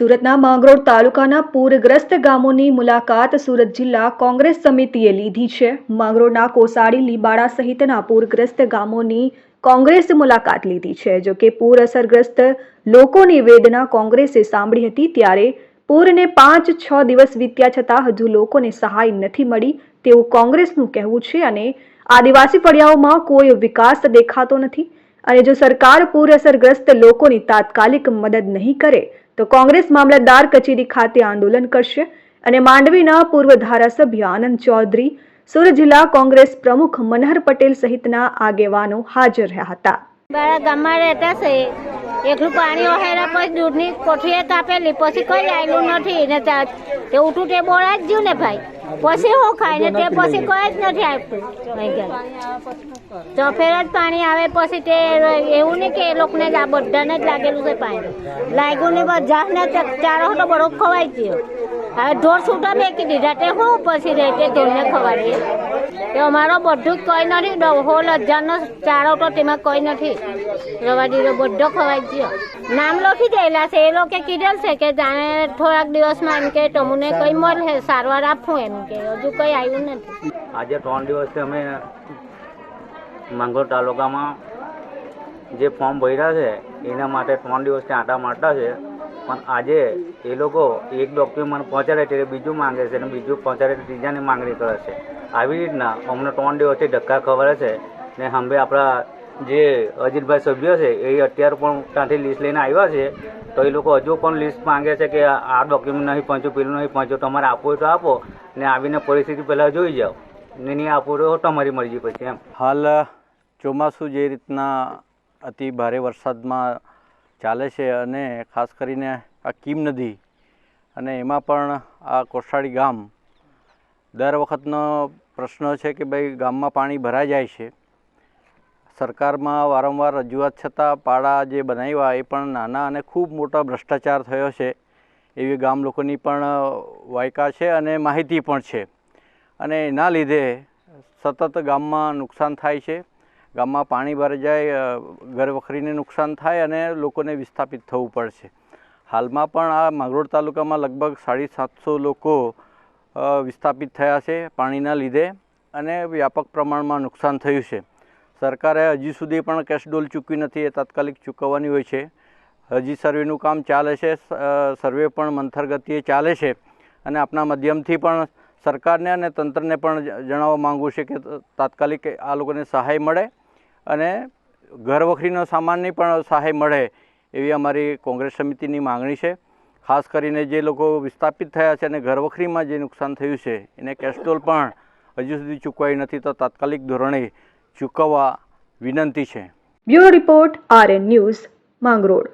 સુરતના માંગરોળ તાલુકાના પૂરગ્રસ્ત ગામોની મુલાકાત સુરત જિલ્લા કોંગ્રેસ સમિતિએ લીધી છે. માંગરોળના કોસાડી, લીબાડા સહિતના પૂરગ્રસ્ત ગામોની કોંગ્રેસે મુલાકાત લીધી છે, જો કે પૂર અસરગ્રસ્ત લોકોની વેદના કોંગ્રેસે સાંભળી હતી ત્યારે પૂરને પાંચ છ દિવસ વીત્યા છતાં હજુ લોકોને સહાય નથી મળી તેવું કોંગ્રેસનું કહેવું છે અને આદિવાસી ફળિયાઓમાં કોઈ વિકાસ દેખાતો નથી. અને જો સરકાર પૂર લોકોની તાત્કાલિક મદદ નહીં કરે, તો કોંગ્રેસ મામલતદાર કચેરી ખાતે આંદોલન કરશે. અને માંડવીના પૂર્વ ધારાસભ્ય આનંદ ચૌધરી, સુરત જિલ્લા કોંગ્રેસ પ્રમુખ મનહર પટેલ સહિતના આગેવાનો હાજર રહ્યા હતા. ગામમાં રહેતા એકલું પાણી ઓહેરા પછી દૂધની કોઠીએ કાપેલી, પછી કઈ આવેલું નથી ને તે ઉઠું તે બોળા જ ગયું ને ભાઈ? પછી હું ખાય ને તે પછી કઈ જ નથી આપ્યું ચફેર જ પાણી આવે પછી તે એવું નહીં કે એ લોકોને આ બધાને જ લાગેલું છે પાણી. લાગ્યું ને બધાને ચારો તો બરોબર ખવાઈ ગયો. હવે ઢોર છૂટા મેકી દીધા. તે હું પછી રહે તે ઢોરને ખવાડીએ? અમારો બધું જ કોઈ નથી. હોલ હજારનો ચારો તો તેમાં કંઈ નથી. રવા દીધો બધો ખવાઈ ગયો. નામ લખી દેલા છે. એ લોકો કીધેલ છે કે જાણે થોડાક દિવસમાં એમ કે તમને કઈ મળે. સારવાર આપવું એમ કે. હજુ કઈ આવ્યું નથી. આજે ત્રણ દિવસથી અમે માંગરોળ તાલુકામાં જે ફોર્મ ભર્યા છે, એના માટે ત્રણ દિવસથી આંટા મારતા છે. પણ આજે એ લોકો એક ડોક્યુમેન્ટ પહોંચાડે છે બીજું માંગે છે અને બીજું પહોંચાડે છે ત્રીજાની માંગણી કરે છે. આવી રીતના અમને ત્રણ દિવસથી ધક્કા ખબર છે ને હંભે આપણા જે અજીતભાઈ સભ્ય છે, એ અત્યારે પણ ત્યાંથી લિસ્ટ લઈને આવ્યા છે. તો એ લોકો હજુ પણ લિસ્ટ માંગે છે કે આ ડોક્યુમેન્ટ નહીં પહોંચ્યું, પેલું નહીં પહોંચ્યું, તમારે આપવું તો આપો ને આવીને પરિસ્થિતિ પહેલાં જોઈ જાઓ. ને નહીં આપવું તો તમારી મરજી પછી એમ. હાલ ચોમાસું જે રીતના અતિ ભારે વરસાદમાં ચાલે છે અને ખાસ કરીને આ કીમ નદી અને એમાં પણ આ કોસાડી ગામ દર વખતનો પ્રશ્ન છે કે ભાઈ ગામમાં પાણી ભરાઈ જાય છે. સરકારમાં વારંવાર રજૂઆત છતાં પાડા જે બનાવ્યા એ પણ નાના અને ખૂબ મોટા ભ્રષ્ટાચાર થયો છે. એવી ગામ લોકોની પણ વાયકા છે અને માહિતી પણ છે. અને એના લીધે સતત ગામમાં નુકસાન થાય છે. ગામમાં પાણી ભરાઈ જાય ઘરવખરીને નુકસાન થાય અને લોકોને વિસ્થાપિત થવું પડશે. હાલમાં પણ આ માંગરોળ તાલુકામાં લગભગ સાડી સાતસો લોકો વિસ્થાપિત થયા છે પાણીના લીધે અને વ્યાપક પ્રમાણમાં નુકસાન થયું છે. સરકારે હજી સુધી પણ કેશડોલ ચૂકવી નથી, એ તાત્કાલિક ચૂકવવાની હોય છે. હજી સર્વેનું કામ ચાલે છે સર્વે પણ મંથર ગતિએ ચાલે છે અને આપના માધ્યમથી પણ સરકારને અને તંત્રને પણ જણાવવા માગું છે કે તાત્કાલિક આ લોકોને સહાય મળે અને ઘર વખરીનો સામાનની પણ સહાય મળે એવી અમારી કોંગ્રેસ સમિતિની માંગણી છે. ખાસ કરીને જે લોકો વિસ્થાપિત થયા છે અને ઘર વખરીમાં જે નુકસાન થયું છે, એને કેસ્ટોલ પણ હજુ સુધી ચૂકવાઈ નથી તો તાત્કાલિક ધોરણે ચૂકવવા વિનંતી છે. Bureau report RN news Mangrol.